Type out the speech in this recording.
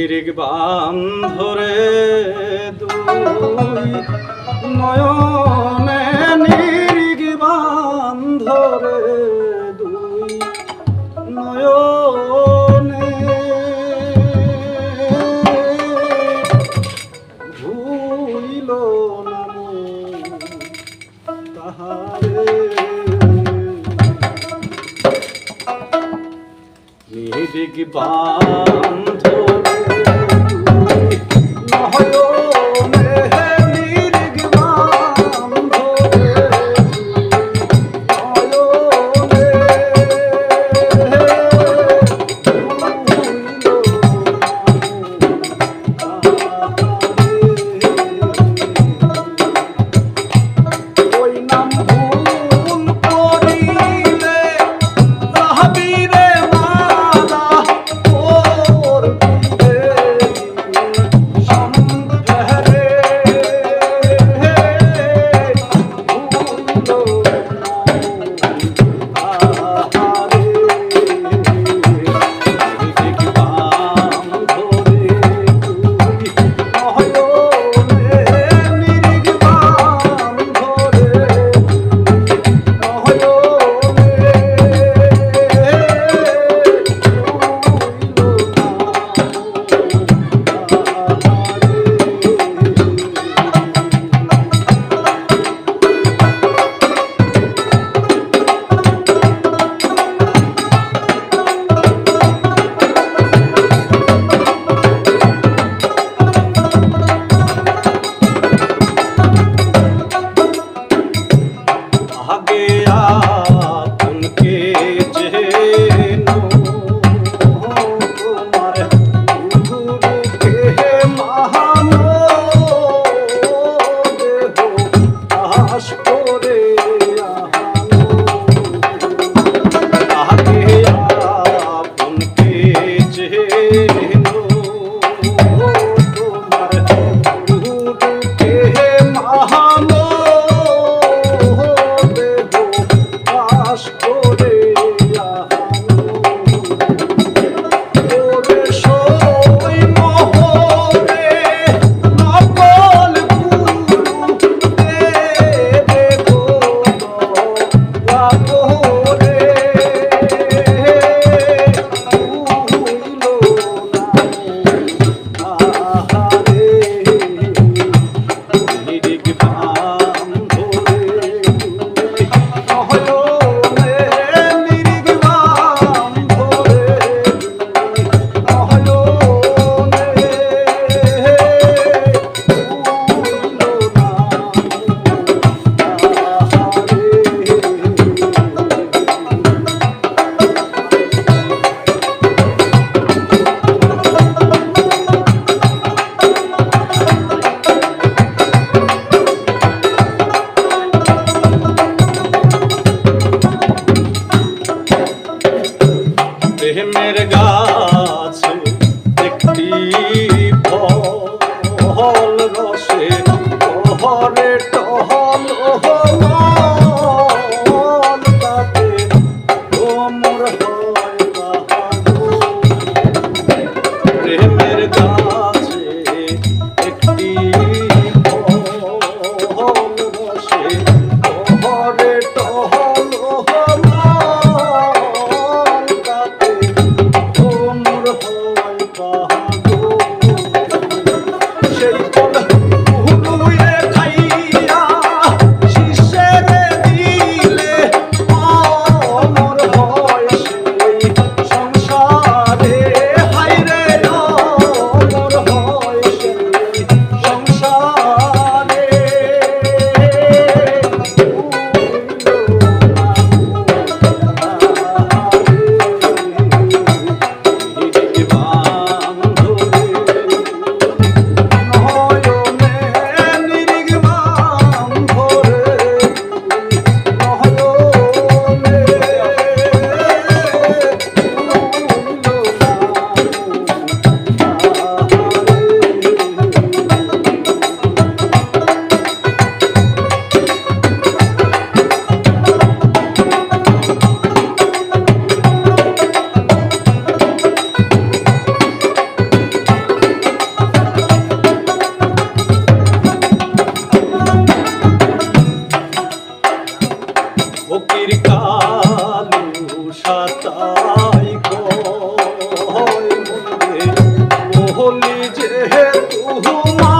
নির্বাম ধরে দুই নয়নে নির্বাম ধরে দুই নয়নে ভুইল তাহারে নির্বাম ধরে you সেই যেহেতু মা